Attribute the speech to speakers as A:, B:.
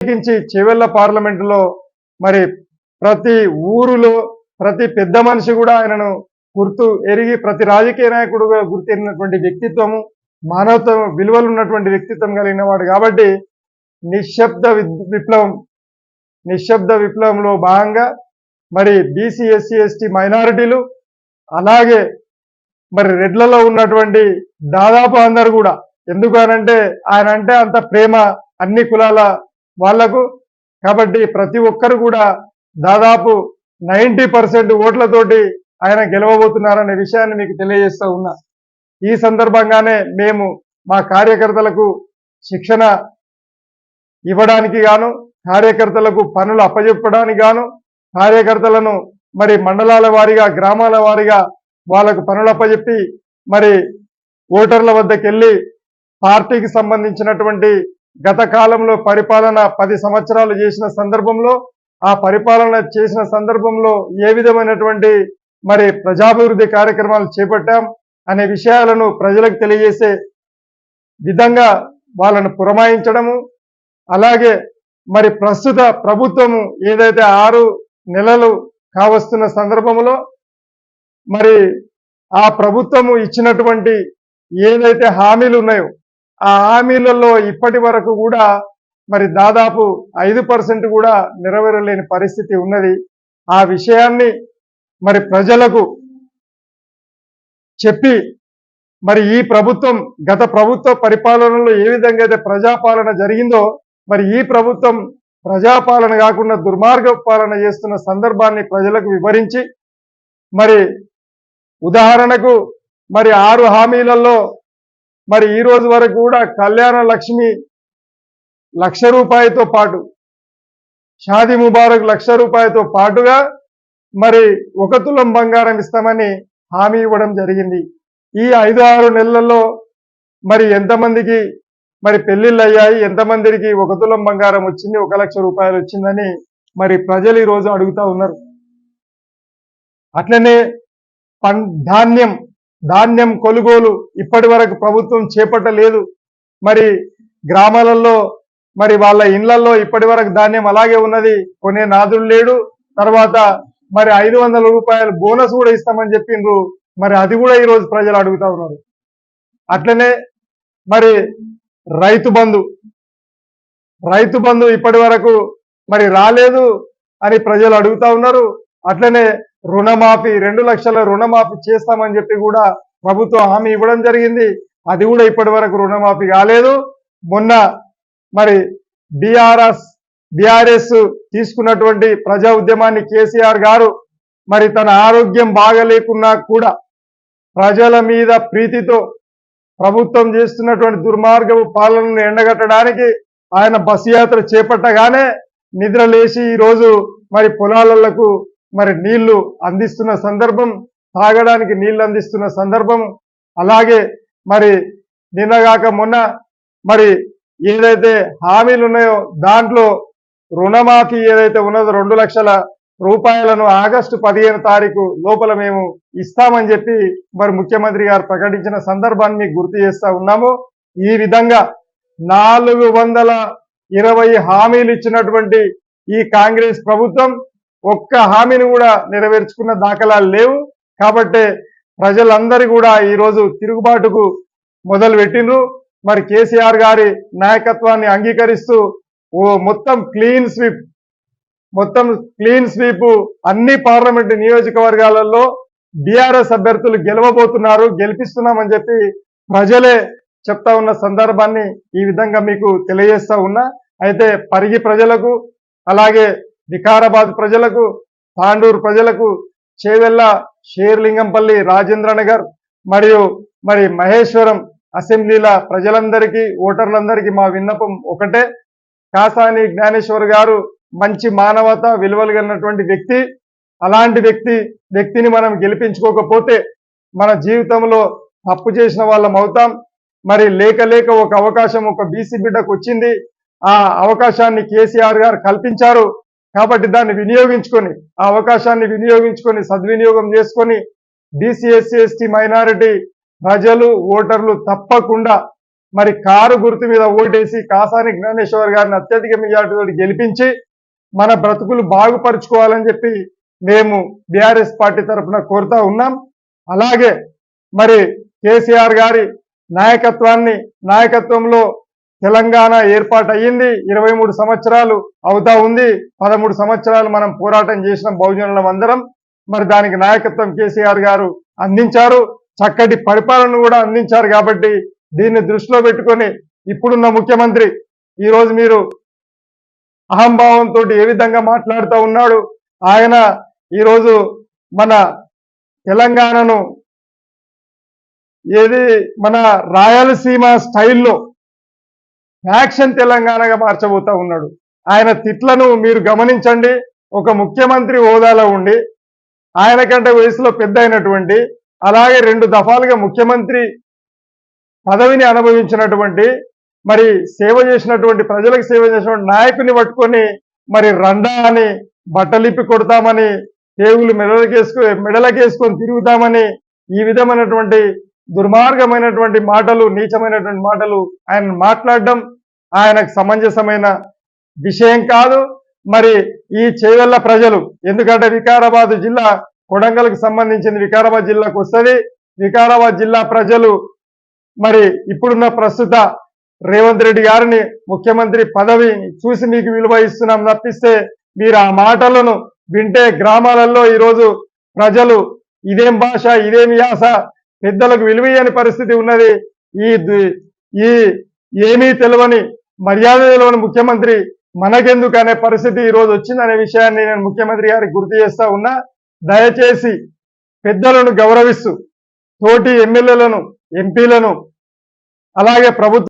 A: ప్రత్యేకించి చెవెళ్ళ పార్లమెంటులో మరి ప్రతి ఊరులో ప్రతి పెద్ద మనిషి కూడా ఆయనను గుర్తు ఎరిగి ప్రతి రాజకీయ నాయకుడుగా గుర్తెరిగినటువంటి వ్యక్తిత్వము మానవత్వం విలువలు ఉన్నటువంటి వ్యక్తిత్వం కలిగిన వాడు కాబట్టి నిశ్శబ్ద విప్లవం నిశ్శబ్ద విప్లవంలో భాగంగా మరి బీసీ ఎస్సీ ఎస్టీ మైనారిటీలు అలాగే మరి రెడ్లలో ఉన్నటువంటి దాదాపు అందరు కూడా. ఎందుకు అంటే ఆయన అంటే అంత ప్రేమ అన్ని కులాల వాళ్ళకు కాబట్టి ప్రతి ఒక్కరు కూడా దాదాపు నైంటీ పర్సెంట్ ఓట్లతోటి ఆయన గెలవబోతున్నారనే విషయాన్ని మీకు తెలియజేస్తూ ఉన్నా. ఈ సందర్భంగానే మేము మా కార్యకర్తలకు శిక్షణ ఇవ్వడానికి గాను కార్యకర్తలకు పనులు అప్పజెప్పడానికి గాను కార్యకర్తలను మరి మండలాల వారీగా గ్రామాల వారీగా వాళ్ళకు పనులు అప్పజెప్పి మరి ఓటర్ల వద్దకెళ్ళి పార్టీకి సంబంధించినటువంటి గత కాలంలో పరిపాలన పది సంవత్సరాలు చేసిన సందర్భంలో ఆ పరిపాలన చేసిన సందర్భంలో ఏ విధమైనటువంటి మరి ప్రజాభివృద్ధి కార్యక్రమాలు చేపట్టాం అనే విషయాలను ప్రజలకు తెలియజేసే విధంగా వాళ్ళను పురమాయించడము అలాగే మరి ప్రస్తుత ప్రభుత్వము ఏదైతే ఆరు నెలలు కావస్తున్న సందర్భంలో మరి ఆ ప్రభుత్వము ఇచ్చినటువంటి ఏదైతే హామీలు ఉన్నాయో ఆ హామీలలో ఇప్పటి వరకు కూడా మరి దాదాపు ఐదు పర్సెంట్ కూడా నెరవేరలేని పరిస్థితి ఉన్నది. ఆ విషయాన్ని మరి ప్రజలకు చెప్పి మరి ఈ ప్రభుత్వం గత ప్రభుత్వ పరిపాలనలో ఏ విధంగా అయితే ప్రజాపాలన జరిగిందో మరి ఈ ప్రభుత్వం ప్రజాపాలన కాకుండా దుర్మార్గ పాలన చేస్తున్న సందర్భాన్ని ప్రజలకు వివరించి మరి ఉదాహరణకు మరి ఆరు హామీలలో మరి ఈ రోజు వరకు కూడా కళ్యాణ లక్ష్మి లక్ష రూపాయలతో పాటు షాది ముబారక్ లక్ష రూపాయలతో పాటుగా మరి ఒక తులం బంగారం ఇస్తామని హామీ ఇవ్వడం జరిగింది. ఈ ఐదు ఆరు నెలలలో మరి ఎంతమందికి మరి పెళ్ళిళ్ళు అయ్యాయి ఎంతమందికి ఒక తులం బంగారం వచ్చింది ఒక లక్ష రూపాయలు వచ్చిందని మరి ప్రజలు ఈరోజు అడుగుతా ఉన్నారు. అట్లనే పం ధాన్యం ధాన్యం కొనుగోలు ఇప్పటి వరకు ప్రభుత్వం చేపట్టలేదు. మరి గ్రామాలలో మరి వాళ్ళ ఇళ్ళలో ఇప్పటి వరకు ధాన్యం అలాగే ఉన్నది. కొనే నాదుడు లేడు. తర్వాత మరి ఐదు వందల రూపాయలు బోనస్ కూడా ఇస్తామని చెప్పిండ్రు. మరి అది కూడా ఈరోజు ప్రజలు అడుగుతా ఉన్నారు. అట్లనే మరి రైతు బంధు రైతు బంధు ఇప్పటి వరకు మరి రాలేదు అని ప్రజలు అడుగుతా ఉన్నారు. అట్లనే రుణమాఫీ రెండు లక్షల రుణమాఫీ చేస్తామని చెప్పి కూడా ప్రభుత్వం హామీ ఇవ్వడం జరిగింది. అది కూడా ఇప్పటి వరకు రుణమాఫీ కాలేదు. మొన్న మరి బీఆర్ఎస్ బీఆర్ఎస్ తీసుకున్నటువంటి ప్రజా ఉద్యమాన్ని కేసీఆర్ గారు మరి తన ఆరోగ్యం బాగలేకున్నా కూడా ప్రజల మీద ప్రీతితో ప్రభుత్వం చేస్తున్నటువంటి దుర్మార్గపు పాలనను ఎండగట్టడానికి ఆయన బస్సు యాత్ర చేపట్టగానే నిద్ర లేచి ఈరోజు మరి పొలాలకు మరి నీళ్ళు అందిస్తున్న సందర్భం తాగడానికి నీళ్ళు అందిస్తున్న సందర్భం అలాగే మరి నిన్నగాక మొన్న మరి ఏదైతే హామీలు ఉన్నాయో దాంట్లో రుణమాఫీ ఏదైతే ఉన్నదో రెండు లక్షల రూపాయలను ఆగస్టు పదిహేను తారీఖు లోపల మేము ఇస్తామని చెప్పి మరి ముఖ్యమంత్రి గారు ప్రకటించిన సందర్భాన్ని మీకు గుర్తు చేస్తా ఉన్నాము. ఈ విధంగా నాలుగు వందల ఇరవై హామీలు ఇచ్చినటువంటి ఈ కాంగ్రెస్ ప్రభుత్వం ఒక్క హామీని కూడా నెరవేర్చుకున్న దాఖలాలు లేవు. కాబట్టి ప్రజలందరూ కూడా ఈరోజు తిరుగుబాటుకు మొదలు పెట్టిండ్రు. మరి కేసీఆర్ గారి నాయకత్వాన్ని అంగీకరిస్తూ ఓ మొత్తం క్లీన్ స్వీప్ మొత్తం క్లీన్ స్వీప్ అన్ని పార్లమెంటు నియోజకవర్గాలలో బీఆర్ఎస్ అభ్యర్థులు గెలవబోతున్నారు గెలిపిస్తున్నామని చెప్పి ప్రజలే చెప్తా ఉన్న సందర్భాన్ని ఈ విధంగా మీకు తెలియజేస్తా ఉన్నా. అయితే పరిగి ప్రజలకు అలాగే వికారాబాద్ ప్రజలకు తాండూరు ప్రజలకు చేవెళ్ళ షేర్లింగంపల్లి రాజేంద్ర నగర్ మరియు మరి మహేశ్వరం అసెంబ్లీల ప్రజలందరికీ ఓటర్లందరికీ మా విన్నపం ఒకటే. కాసాని జ్ఞానేశ్వర్ గారు మంచి మానవత విలువలు కలిగినటువంటి వ్యక్తి. అలాంటి వ్యక్తి వ్యక్తిని మనం గెలిపించుకోకపోతే మన జీవితంలో తప్పు చేసిన వాళ్ళం అవుతాం. మరి లేక లేక ఒక అవకాశం ఒక బీసీ బిడ్డకు వచ్చింది. ఆ అవకాశాన్ని కేసీఆర్ గారు కల్పించారు. కాబట్టి దాన్ని వినియోగించుకొని ఆ అవకాశాన్ని వినియోగించుకొని సద్వినియోగం చేసుకొని బీసీఎస్సీ ఎస్టీ మైనారిటీ ప్రజలు ఓటర్లు తప్పకుండా మరి కారు గుర్తు మీద ఓటేసి కాసాని జ్ఞానేశ్వర్ గారిని అత్యధిక మెజార్టీతో గెలిపించి మన బ్రతుకులు బాగుపరుచుకోవాలని చెప్పి మేము బీఆర్ఎస్ పార్టీ తరఫున కోరుతా ఉన్నాం. అలాగే మరి కేసీఆర్ గారి నాయకత్వాన్ని నాయకత్వంలో తెలంగాణ ఏర్పాటయ్యింది. ఇరవై మూడు సంవత్సరాలు అవుతా ఉంది. పదమూడు సంవత్సరాలు మనం పోరాటం చేసిన బహుజనులం అందరం. మరి దానికి నాయకత్వం కేసీఆర్ గారు అందించారు. చక్కటి పరిపాలన కూడా అందించారు కాబట్టి దీన్ని దృష్టిలో పెట్టుకొని ఇప్పుడున్న ముఖ్యమంత్రి ఈరోజు మీరు అహంభావంతో ఏ విధంగా మాట్లాడుతూ ఉన్నాడు? ఆయన ఈరోజు మన తెలంగాణను ఏది? మన రాయలసీమ స్టైల్లో యాక్షన్ తెలంగాణగా మార్చబోతా ఉన్నాడు. ఆయన తిట్లను మీరు గమనించండి. ఒక ముఖ్యమంత్రి హోదాలో ఉండి ఆయన కంటే వయసులో పెద్ద అయినటువంటి అలాగే రెండు దఫాలుగా ముఖ్యమంత్రి పదవిని అనుభవించినటువంటి మరి సేవ చేసినటువంటి ప్రజలకు సేవ చేసినటువంటి నాయకుని పట్టుకొని మరి రండా అని బట్టలిప్పి కొడతామని టేగులు మెడలకేసుకు మెడలకేసుకొని తిరుగుతామని ఈ విధమైనటువంటి దుర్మార్గమైనటువంటి మాటలు నీచమైనటువంటి మాటలు ఆయన మాట్లాడడం ఆయనకు సమంజసమైన విషయం కాదు. మరి ఈ చేవెళ్ళ ప్రజలు ఎందుకంటే వికారాబాద్ జిల్లా కొడంగల్కి సంబంధించింది వికారాబాద్ జిల్లాకు వస్తుంది. వికారాబాద్ జిల్లా ప్రజలు మరి ఇప్పుడున్న ప్రస్తుత రేవంత్ రెడ్డి గారిని ముఖ్యమంత్రి పదవి చూసి మీకు విలువ ఇస్తున్నాం తప్పిస్తే మీరు ఆ మాటలను వింటే గ్రామాలలో ఈరోజు ప్రజలు ఇదేం భాష ఇదేం యాస పెద్దలకు విలువయ్యని పరిస్థితి ఉన్నది. ఈ ఈ ఏమీ తెలియని మర్యాద తెలియని ముఖ్యమంత్రి మనకెందుకు అనే పరిస్థితి ఈ రోజు వచ్చిందనే విషయాన్ని నేను ముఖ్యమంత్రి గారికి గుర్తు చేస్తా ఉన్నా. దయచేసి పెద్దలను గౌరవిస్తూ తోటి ఎమ్మెల్యేలను ఎంపీలను అలాగే ప్రభుత్వ